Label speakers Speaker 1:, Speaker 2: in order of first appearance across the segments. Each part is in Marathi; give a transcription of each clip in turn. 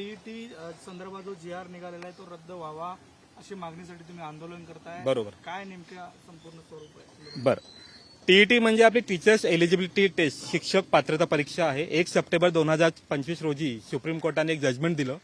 Speaker 1: टीईटी संदर्भात जो जी आर निघालेला आहे तो रद्द व्हावा अशी मागणीसाठी तुम्ही आंदोलन करताय.
Speaker 2: बरोबर.
Speaker 1: काय नेमक्या संपूर्ण स्वरूप आहे?
Speaker 2: बर. टीईटी म्हणजे आपली टीचर्स एलिजिबिलिटी टेस्ट शिक्षक पात्रता परीक्षा आहे. एक सप्टेंबर दोन हजार पंचवीस रोजी सुप्रीम कोर्टाने एक जजमेंट दिलं.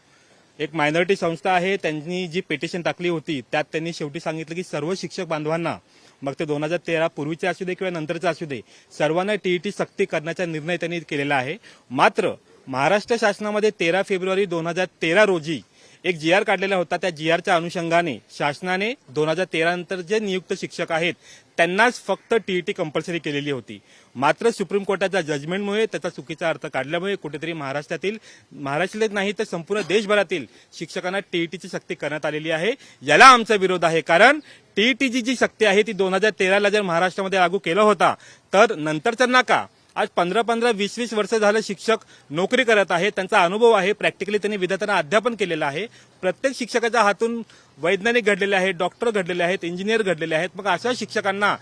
Speaker 2: एक मायनॉरिटी संस्था आहे त्यांनी जी पिटिशन टाकली होती त्यात त्यांनी शेवटी सांगितलं की सर्व शिक्षक बांधवांना मग ते दोन हजार तेरा पूर्वीचे असू दे किंवा नंतरचे असू दे सर्वांना टीईटी सक्ती करण्याचा निर्णय त्यांनी केलेला आहे. मात्र महाराष्ट्र शासनामध्ये तेरा फेब्रुवारी दोन हजार तेरा रोजी एक जी आर काढलेला होता. त्या जी आरच्या अनुषंगाने शासनाने दोन हजार तेरा नंतर जे नियुक्त शिक्षक आहेत त्यांनाच फक्त टीईटी कंपल्सरी केलेली होती. मात्र सुप्रीम कोर्टाच्या जजमेंटमुळे त्याचा चुकीचा अर्थ काढल्यामुळे कुठेतरी महाराष्ट्रातील महाराष्ट्रात नाही तर संपूर्ण देशभरातील शिक्षकांना टीईटीची सक्ती करण्यात आलेली आहे. याला आमचा विरोध आहे. कारण टीईटीची जी सक्ती आहे ती दोन हजार तेराला जर महाराष्ट्रामध्ये लागू केला होता तर नंतरचा नाका आज पंधरा पंधरा वीस वीस वर्ष झालं शिक्षक नोकरी करत आहे त्यांचा अनुभव आहे. प्रॅक्टिकली त्यांनी विद्यार्थ्यांना अध्यापन केलेलं आहे. प्रत्येक शिक्षकाच्या हातून वैज्ञानिक घडलेले आहेत डॉक्टर घडलेले आहेत इंजिनियर घडलेले आहेत. मग अशा शिक्षकांना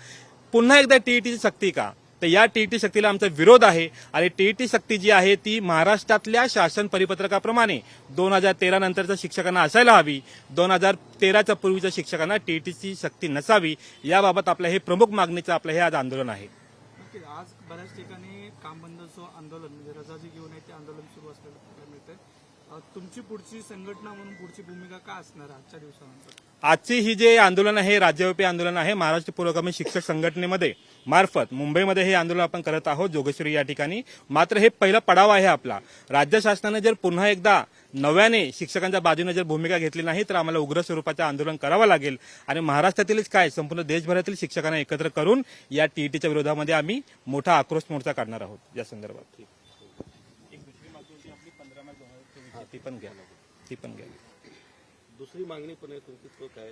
Speaker 2: पुन्हा एकदा टीईटीची सक्ती का? तर या टीईटी सक्तीला आमचा विरोध आहे. आणि टीईटी सक्ती जी आहे ती महाराष्ट्रातल्या शासन परिपत्रकाप्रमाणे दोन हजार तेरा नंतरच्या शिक्षकांना असायला हवी. दोन हजार तेराच्या पूर्वीच्या शिक्षकांना टीईटीची सक्ती नसावी. याबाबत आपलं हे प्रमुख मागणीचं आपलं हे आज आंदोलन आहे.
Speaker 1: नक्की आज बऱ्याच ठिकाणी काम बंदचं आंदोलन म्हणजे रजा जी घेऊन आहे ते आंदोलन सुरू असलेलं मिळतंय. तुमची पुढची संघटना म्हणून पुढची भूमिका काय असणार आजच्या दिवसानंतर?
Speaker 2: आजची ही जे आंदोलन आहे राज्यव्यापी आंदोलन आहे महाराष्ट्र पुरोगामी शिक्षक संघटनेमध्ये मार्फत मुंबईमध्ये हे आंदोलन आपण करत आहोत जोगेश्वरी या ठिकाणी. मात्र हे पहिला पडाव आहे आपला. राज्य शासनाने जर पुन्हा एकदा नव्याने शिक्षकांच्या बाजूने जर भूमिका घेतली नाही तर आम्हाला उग्र स्वरूपाचे आंदोलन करावं लागेल. आणि महाराष्ट्रातीलच काय संपूर्ण देशभरातील शिक्षकांना एकत्र करून या टीईटीच्या विरोधामध्ये आम्ही मोठा आक्रोश मोर्चा काढणार आहोत. या संदर्भात. ती पण घ्या. ती पण घ्या.
Speaker 3: दुसरी मागणी पण आहे तुमची तो काय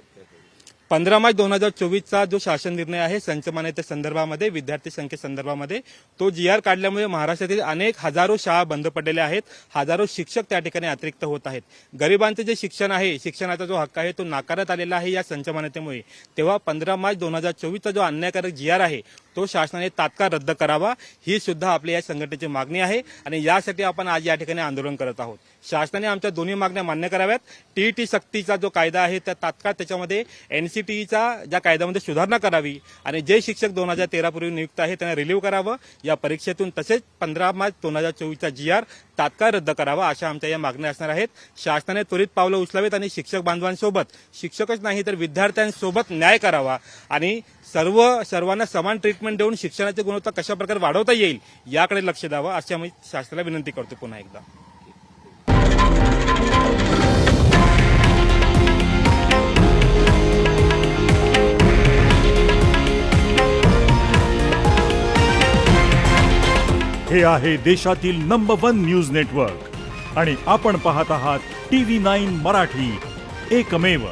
Speaker 2: पंधरा मार्च दोन हजार चोवीसचा जो शासन निर्णय आहे संच मान्यते संदर्भामध्ये विद्यार्थी संख्ये संदर्भामध्ये तो जी आर काढल्यामुळे महाराष्ट्रातील अनेक हजारो शाळा बंद पडलेल्या आहेत. हजारो शिक्षक त्या ठिकाणी अतिरिक्त होत आहेत. गरिबांचे जे शिक्षण आहे शिक्षणाचा जो हक्क आहे तो नाकारण्यात आलेला आहे या संच मान्यतेमुळे. तेव्हा पंधरा मार्च दोन हजार चोवीसचा जो अन्यायकारक जी आर आहे तो शासनाने तात्काळ रद्द करावा ही सुद्धा आपल्या या संघटनेची मागणी आहे आणि यासाठी आपण आज या ठिकाणी आंदोलन करत आहोत. शासनाने आमच्या दोन्ही मागण्या मान्य कराव्यात. टीईटी सक्तीचा जो कायदा आहे त्या तात्काळ त्याच्यामध्ये एनसीटीईचा ज्या कायद्यामध्ये सुधारणा करावी आणि जे शिक्षक दोन हजार तेरा पूर्वी नियुक्त आहे त्यांना रिलीव्ह करावं. या परीक्षेतून तसेच पंधरा मार्च दोन हजार चोवीसचा जी आर तात्काळ रद्द करावा अशा आमच्या या मागण्या असणार आहेत. शासनाने त्वरित पावलं उचलावीत आणि शिक्षक बांधवांसोबत शिक्षकच नाही तर विद्यार्थ्यांसोबत न्याय करावा आणि सर्व सर्वांना समान ट्रीटमेंट देऊन शिक्षणाची गुणवत्ता कशा प्रकारे वाढवता येईल याकडे लक्ष द्यावं अशी आम्ही शासनाला विनंती करतो पुन्हा एकदा.
Speaker 4: हे आहे देशातील नंबर वन न्यूज नेटवर्क आणि आपण पाहत आहात टी व्ही नाईन मराठी. एकमेव